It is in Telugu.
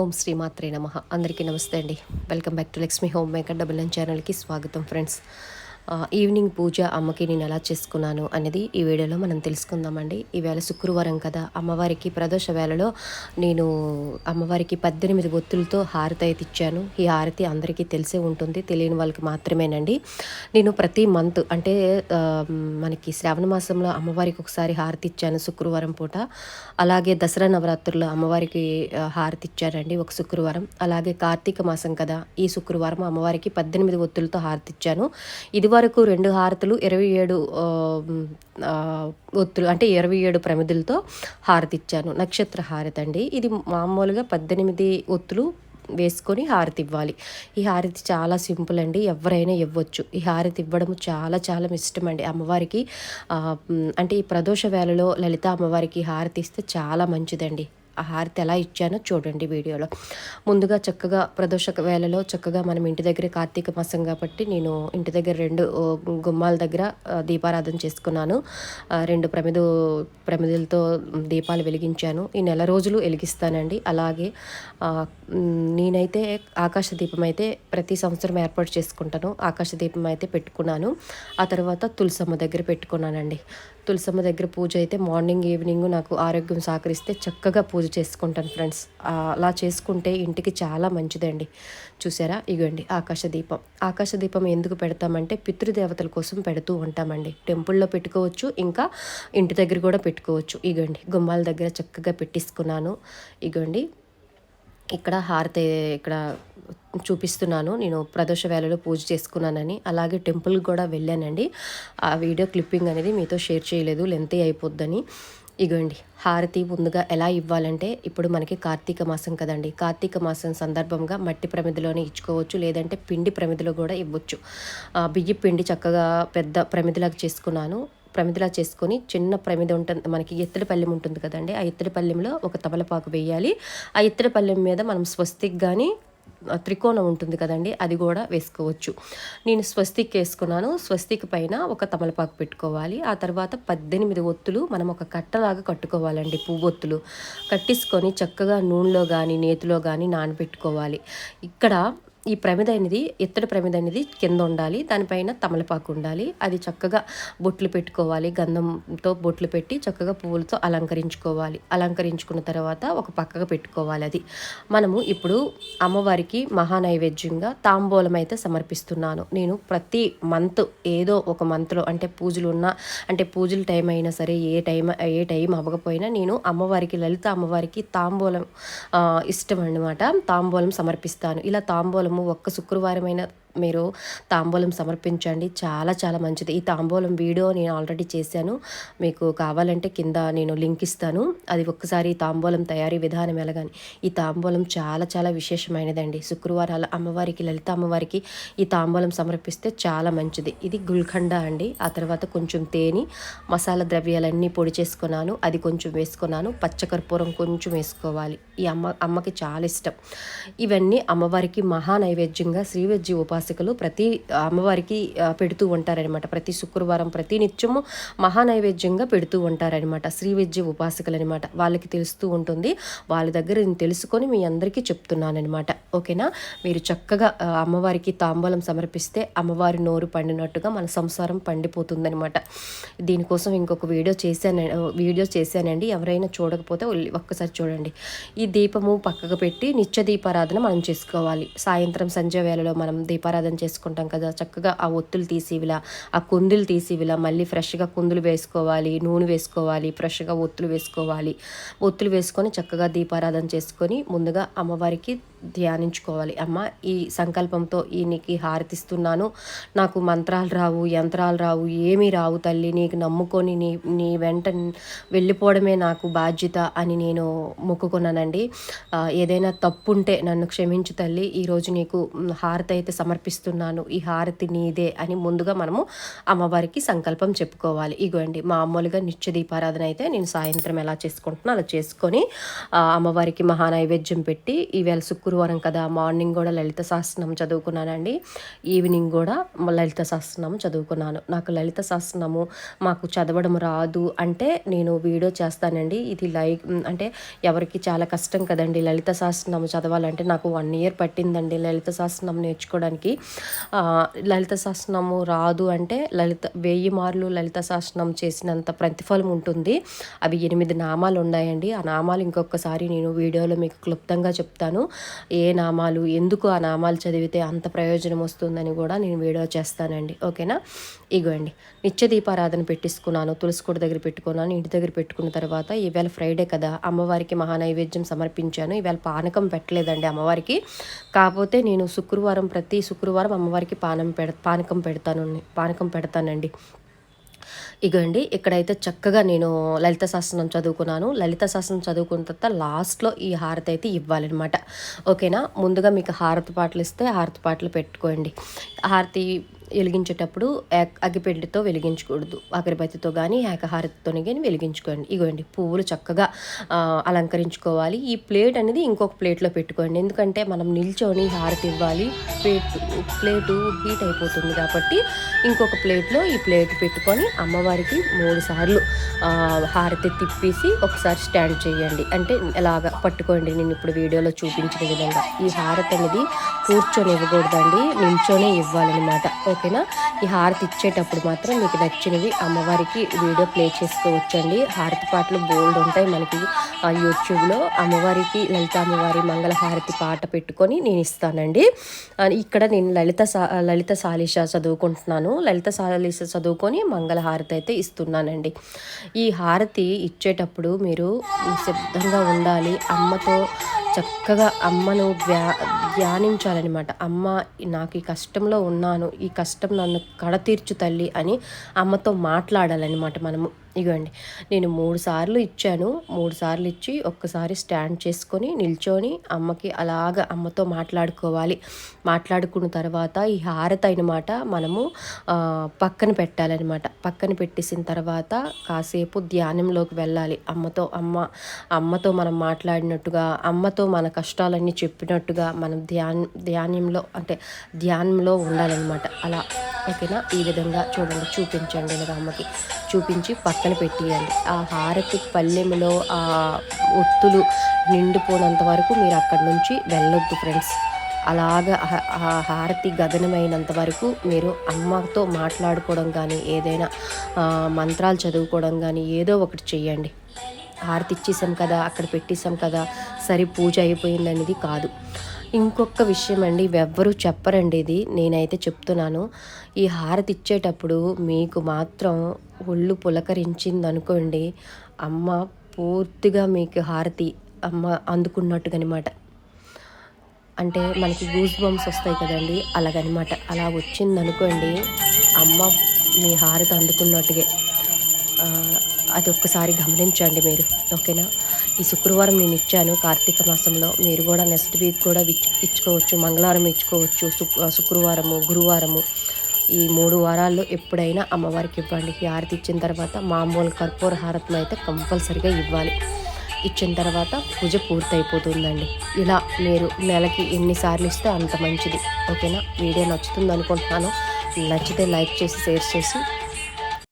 ఓం శ్రీమాత్రే నమ. అందరికీ నమస్తే అండి. Welcome back to Lakshmi homemaker double N ఛానల్కి స్వాగతం ఫ్రెండ్స్. ఈవినింగ్ పూజ అమ్మకి నేను ఎలా చేసుకున్నాను అనేది ఈ వీడియోలో మనం తెలుసుకుందామండి. ఈవేళ శుక్రవారం కదా అమ్మవారికి ప్రదోష వేళలో నేను అమ్మవారికి పద్దెనిమిది ఒత్తులతో హారతి అయితే ఇచ్చాను. ఈ హారతి అందరికీ తెలిసే ఉంటుంది తెలియని వాళ్ళకి మాత్రమేనండి. నేను ప్రతి మంత్ అంటే మనకి శ్రావణ మాసంలో అమ్మవారికి ఒకసారి హారతి ఇచ్చాను శుక్రవారం పూట. అలాగే దసరా నవరాత్రుల్లో అమ్మవారికి హారతి ఇచ్చానండి ఒక శుక్రవారం. అలాగే కార్తీక మాసం కదా ఈ శుక్రవారం అమ్మవారికి పద్దెనిమిది ఒత్తులతో హారతి ఇచ్చాను. ఇది వరకు రెండు హారతులు ఇరవై ఏడు ఒత్తులు అంటే ఇరవై ఏడు ప్రమిదులతో హారతి ఇచ్చాను నక్షత్ర హారతి అండి ఇది మామూలుగా పద్దెనిమిది ఒత్తులు వేసుకొని హారతి ఇవ్వాలి ఈ హారతి చాలా సింపుల్ అండి. ఎవరైనా ఇవ్వచ్చు. ఈ హారతి ఇవ్వడం చాలా చాలా ఇష్టం అండి అమ్మవారికి అంటే ఈ ప్రదోష వేళలో లలిత అమ్మవారికి హారతి ఇస్తే చాలా మంచిదండి. ఆ హారతి ఎలా ఇచ్చానో చూడండి వీడియోలో. ముందుగా చక్కగా ప్రదోషక వేళలో చక్కగా మనం ఇంటి దగ్గర కార్తీక మాసం కాబట్టి నేను ఇంటి దగ్గర రెండు గుమ్మాల దగ్గర దీపారాధన చేసుకున్నాను. రెండు ప్రమిదు ప్రమిదులతో దీపాలు వెలిగించాను. ఈ నెల రోజులు వెలిగిస్తానండి. అలాగే నేనైతే ఆకాశ దీపం అయితే ప్రతి సంవత్సరం ఏర్పాటు చేసుకుంటాను. ఆకాశ దీపం అయితే పెట్టుకున్నాను. ఆ తర్వాత తులసమ్మ దగ్గర పెట్టుకున్నానండి. తులసమ్మ దగ్గర పూజ అయితే మార్నింగ్ ఈవినింగ్ నాకు ఆరోగ్యం సహకరిస్తే చక్కగా పూజ చేసుకుంటాను ఫ్రెండ్స్. అలా చేసుకుంటే ఇంటికి చాలా మంచిదండి. చూసారా? ఇగోండి ఆకాశ దీపం. ఆకాశ దీపం ఎందుకు పెడతామంటే పితృదేవతల కోసం పెడుతూ ఉంటామండి. టెంపుల్లో పెట్టుకోవచ్చు ఇంకా ఇంటి దగ్గర కూడా పెట్టుకోవచ్చు. ఇగోండి గుమ్మాల దగ్గర చక్కగా పెట్టించుకున్నాను. ఇగోండి ఇక్కడ హారతి ఇక్కడ చూపిస్తున్నాను. నేను ప్రదోష వేళలో పూజ చేసుకున్నానని. అలాగే టెంపుల్కి కూడా వెళ్ళానండి. ఆ వీడియో క్లిప్పింగ్ అనేది మీతో షేర్ చేయలేదు. లెంతీ అయిపోద్దని. ఇగోండి హారతి ముందుగా ఎలా ఇవ్వాలంటే ఇప్పుడు మనకి కార్తీక మాసం కదండి. కార్తీక మాసం సందర్భంగా మట్టి ప్రమిదిలోనే ఇచ్చుకోవచ్చు. లేదంటే పిండి ప్రమిదిలో కూడా ఇవ్వచ్చు. ఆ, బియ్య పిండి చక్కగా పెద్ద ప్రమిదిలాగా చేసుకున్నాను. ప్రమిదిలా చేసుకొని చిన్న ప్రమిద ఉంటుంది మనకి ఎత్తడి పల్లెం ఉంటుంది కదండి ఆ ఎత్తడి పల్లెంలో ఒక తమలపాకు వేయాలి. ఆ ఎత్తడి పల్లెం మీద మనం స్వస్తిక్ కానీ త్రికోణం ఉంటుంది కదండి అది కూడా వేసుకోవచ్చు. నేను స్వస్తిక్ వేసుకున్నాను స్వస్తిక్ పైన ఒక తమలపాకు పెట్టుకోవాలి. ఆ తర్వాత పద్దెనిమిది ఒత్తులు మనం ఒక కట్టలాగా కట్టుకోవాలండి పువ్వొత్తులు కట్టేసుకొని చక్కగా నూనెలో కానీ నేతిలో కానీ నానబెట్టుకోవాలి. ఇక్కడ ఈ ప్రమిద అనేది ఇత్తడి ప్రమిద అనేది కింద ఉండాలి. దానిపైన తమలపాకు ఉండాలి. అది చక్కగా బొట్లు పెట్టుకోవాలి. గంధంతో బొట్లు పెట్టి చక్కగా పువ్వులతో అలంకరించుకోవాలి. అలంకరించుకున్న తర్వాత ఒక పక్కగా పెట్టుకోవాలి అది. మనము ఇప్పుడు అమ్మవారికి మహానైవేద్యంగా తాంబూలం అయితే సమర్పిస్తున్నాను. నేను ప్రతి మంత్ ఏదో ఒక మంత్లో అంటే పూజలు ఉన్నా అంటే పూజల టైం అయినా సరే ఏ టైం ఏ టైం అవ్వకపోయినా నేను అమ్మవారికి లలిత అమ్మవారికి తాంబూలం ఇష్టం అనమాట తాంబూలం సమర్పిస్తాను. ఇలా తాంబూలం తాంబూలము ఒక్క శుక్రవారమైన మీరు తాంబూలం సమర్పించండి. చాలా చాలా మంచిది. ఈ తాంబూలం వీడియో నేను ఆల్రెడీ చేశాను. మీకు కావాలంటే కింద నేను లింక్ ఇస్తాను. అది ఒక్కసారి తాంబూలం తయారీ విధానం ఎలాగని. ఈ తాంబూలం చాలా చాలా విశేషమైనదండి. శుక్రవారాల అమ్మవారికి లలిత అమ్మవారికి ఈ తాంబూలం సమర్పిస్తే చాలా మంచిది. ఇది గుల్ఖండ అండి. ఆ తర్వాత కొంచెం తేనె మసాలా ద్రవ్యాలన్నీ పొడి చేసుకున్నాను. అది కొంచెం వేసుకున్నాను. పచ్చకర్పూరం కొంచెం వేసుకోవాలి. ఈ అమ్మ అమ్మకి చాలా ఇష్టం. ఇవన్నీ అమ్మవారికి మహా నైవేద్యంగా శ్రీవజ్జి ఉపాసకులు ప్రతి అమ్మవారికి పెడుతూ ఉంటారనమాట ప్రతి శుక్రవారం ప్రతి నిత్యము మహా నైవేద్యంగా పెడుతూ ఉంటారనమాట శ్రీవిద్య ఉపాసకులు అనమాట వాళ్ళకి తెలుస్తూ ఉంటుంది. వాళ్ళ దగ్గర నేను తెలుసుకొని మీ అందరికీ చెప్తున్నానమాట ఓకేనా? మీరు చక్కగా అమ్మవారికి తాంబూలం సమర్పిస్తే అమ్మవారి నోరు పండినట్టుగా మన సంసారం పండిపోతుందనమాట దీనికోసం ఇంకొక వీడియో చేశాను వీడియో చేశానండి. ఎవరైనా చూడకపోతే ఒక్కసారి చూడండి. ఈ దీపము పక్కకు పెట్టి నిత్య దీపారాధన మనం చేసుకోవాలి. సాయంత్రం సంధ్య వేళలో మనం దీపారాధన చేసుకుంటాం కదా. చక్కగా ఆ ఒత్తులు తీసి ఇలా ఆ కుందులు తీసి ఇలా మళ్ళీ ఫ్రెష్గా కుందులు వేసుకోవాలి నూనె వేసుకోవాలి ఫ్రెష్గా ఒత్తులు వేసుకోవాలి. ఒత్తులు వేసుకొని చక్కగా దీపారాధన చేసుకొని ముందుగా అమ్మవారికి ధ్యానించుకోవాలి. అమ్మ ఈ సంకల్పంతో ఈ నీకు హారతిస్తున్నాను. నాకు మంత్రాలు రావు యంత్రాలు రావు ఏమీ రావు తల్లి. నీకు నమ్ముకొని నీ నీ వెంట వెళ్ళిపోవడమే నాకు బాధ్యత అని నేను మొక్కుకున్నానండి. ఏదైనా తప్పుంటే నన్ను క్షమించు తల్లి. ఈరోజు నీకు హారతి అయితే సమర్పిస్తున్నాను. ఈ హారతి నీదే అని ముందుగా మనము అమ్మవారికి సంకల్పం చెప్పుకోవాలి. ఇగోండి మామూలుగా నిత్య దీపారాధన అయితే నేను సాయంత్రం ఎలా చేసుకుంటున్నా అలా చేసుకొని అమ్మవారికి మహా నైవేద్యం పెట్టి ఈవేళ శుక్రు గురువారం కదా మార్నింగ్ కూడా లలిత సహస్రనామం చదువుకున్నానండి. ఈవినింగ్ కూడా లలిత సహస్రనామం చదువుకున్నాను. నాకు లలిత సహస్రనామం మాకు చదవడం రాదు అంటే నేను వీడియో చేస్తానండి. ఇది లైక్ అంటే ఎవరికి చాలా కష్టం కదండి లలిత సహస్రనామం చదవాలంటే నాకు వన్ ఇయర్ పట్టిందండి లలిత సహస్రనామం నేర్చుకోవడానికి. లలిత సహస్రనామం రాదు అంటే లలిత వెయ్యి మార్లు లలిత సహస్రనామం చేసినంత ప్రతిఫలం ఉంటుంది. అవి ఎనిమిది నామాలు ఉన్నాయండి. ఆ నామాలు ఇంకొకసారి నేను వీడియోలో మీకు క్లుప్తంగా చెప్తాను. ఏ నామాలు ఎందుకు ఆ నామాలు చదివితే అంత ప్రయోజనం వస్తుందని కూడా నేను వీడియో చేస్తానండి. ఓకేనా? ఇగోండి నిత్య దీపారాధన పెట్టించుకున్నాను. తులసి దగ్గర పెట్టుకున్నాను. ఇంటి దగ్గర పెట్టుకున్న తర్వాత ఈవేళ ఫ్రైడే కదా. అమ్మవారికి మహానైవేద్యం సమర్పించాను. ఈవేళ పానకం పెట్టలేదండి అమ్మవారికి. కాకపోతే నేను శుక్రవారం ప్రతి శుక్రవారం అమ్మవారికి పానం పెడ పానకం పెడతాను పానకం పెడతానండి. ఇగండి ఇక్కడైతే చక్కగా నేను లలిత శాస్త్రం చదువుకున్నాను. లలిత శాస్త్రం చదువుకున్న తర్వాత లాస్ట్లో ఈ హారతి అయితే ఇవ్వాలన్నమాట. ఓకేనా? ముందుగా మీకు హారతి పాటలు ఇస్తే హారతి పాటలు పెట్టుకోండి. హారతి వెలిగించేటప్పుడు ఏక- అగ్గిపెట్టెతో వెలిగించకూడదు. అగరబత్తితో కానీ ఏకహారతితో కానీ వెలిగించుకోండి. ఇగోండి పువ్వులు చక్కగా అలంకరించుకోవాలి. ఈ ప్లేట్ అనేది ఇంకొక ప్లేట్లో పెట్టుకోండి. ఎందుకంటే మనం నిల్చొని హారతి ఇవ్వాలి. ప్లేట్ ప్లేటు హీట్ అయిపోతుంది కాబట్టి ఇంకొక ప్లేట్లో ఈ ప్లేట్ పెట్టుకొని అమ్మవారికి మూడు సార్లు హారతి తిప్పేసి ఒకసారి స్టాండ్ చేయండి. అంటే ఎలాగ పట్టుకోండి. నేను ఇప్పుడు వీడియోలో చూపించిన విధంగా ఈ హారతి అనేది కూర్చొని ఇవ్వకూడదండి నిల్చొని ఇవ్వాలన్నమాట. ఓకేనా ఈ హారతి ఇచ్చేటప్పుడు మాత్రం మీకు నచ్చినవి అమ్మవారికి వీడియో ప్లే చేసుకోవచ్చండి. హారతి పాటలు బోల్డ్ ఉంటాయి మనకి. ఆ యూట్యూబ్లో అమ్మవారికి లలిత అమ్మవారి మంగళ హారతి పాట పెట్టుకొని నేను ఇస్తానండి. ఇక్కడ నేను లలిత లలిత సాలిష చదువుకుంటున్నాను. లలిత సాలిష చదువుకొని మంగళ హారతి అయితే ఇస్తున్నానండి. ఈ హారతి ఇచ్చేటప్పుడు మీరు సిద్ధంగా ఉండాలి. అమ్మతో చక్కగా అమ్మను ధ్యా ధ్యానించాలన్నమాట. అమ్మ నాకు ఈ కష్టంలో ఉన్నాను ఈ కష్టం నన్ను కడతీర్చు తల్లి అని అమ్మతో మాట్లాడాలన్నమాట మనము. ఇగోండి నేను మూడు సార్లు ఇచ్చాను. మూడు సార్లు ఇచ్చి ఒక్కసారి స్టాండ్ చేసుకొని నిల్చొని అమ్మకి అలాగ అమ్మతో మాట్లాడుకోవాలి. మాట్లాడుకున్న తర్వాత ఈ హారత అయినమాట మనము పక్కన పెట్టాలన్నమాట. పక్కన పెట్టేసిన తర్వాత కాసేపు ధ్యానంలోకి వెళ్ళాలి. అమ్మతో అమ్మ అమ్మతో మనం మాట్లాడినట్టుగా అమ్మతో మన కష్టాలన్నీ చెప్పినట్టుగా మనం ధ్యాన్ ధ్యానంలో అంటే ధ్యానంలో ఉండాలన్నమాట. అలా ఓకేనా ఈ విధంగా చూడండి చూపించండి ఇలా అమ్మకి చూపించి పక్కన పెట్టేయండి. ఆ హారతి పల్లెములో ఆ ఒత్తులు నిండిపోనంత వరకు మీరు అక్కడి నుంచి వెళ్ళొద్దు ఫ్రెండ్స్. అలాగ ఆ- హారతి గగనమైనంత వరకు మీరు అమ్మతో మాట్లాడుకోవడం కానీ ఏదైనా మంత్రాలు చదువుకోవడం కానీ ఏదో ఒకటి చేయండి హారతి ఇచ్చేసాం కదా అక్కడ పెట్టేసాం కదా సరే పూజ అయిపోయింది అనేది కాదు. ఇంకొక విషయం అండి ఎవ్వరూ చెప్పరండి ఇది. నేనైతే చెప్తున్నాను. ఈ హారతి ఇచ్చేటప్పుడు మీకు మాత్రం ఒళ్ళు పులకరించింది అనుకోండి అమ్మ పూర్తిగా మీకు హారతి అమ్మ అందుకున్నట్టుగనమాట. అంటే మనకి గూస్ బంప్స్ వస్తాయి కదండి అలాగనమాట. అలా వచ్చింది అనుకోండి అమ్మ మీ హారతి అందుకున్నట్టుగా. అది ఒక్కసారి గమనించండి మీరు. ఓకేనా? ఈ శుక్రవారం నేను ఇచ్చాను. కార్తీక మాసంలో మీరు కూడా నెక్స్ట్ వీక్ కూడా ఇచ్చుకోవచ్చు. మంగళవారం ఇచ్చుకోవచ్చు. శుక్రవారము గురువారము. ఈ మూడు వారాల్లో ఎప్పుడైనా అమ్మవారికి ఇవ్వండి. ఈ హారతి ఇచ్చిన తర్వాత మామూలు కర్పూర హారతిని అయితే కంపల్సరిగా ఇవ్వాలి. ఇచ్చిన తర్వాత పూజ పూర్తయిపోతుందండి. ఇలా మీరు నెలకి ఎన్నిసార్లు ఇస్తే అంత మంచిది. ఓకేనా? వీడియో నచ్చుతుంది అనుకుంటున్నాను. నచ్చితే లైక్ చేసి షేర్ చేసి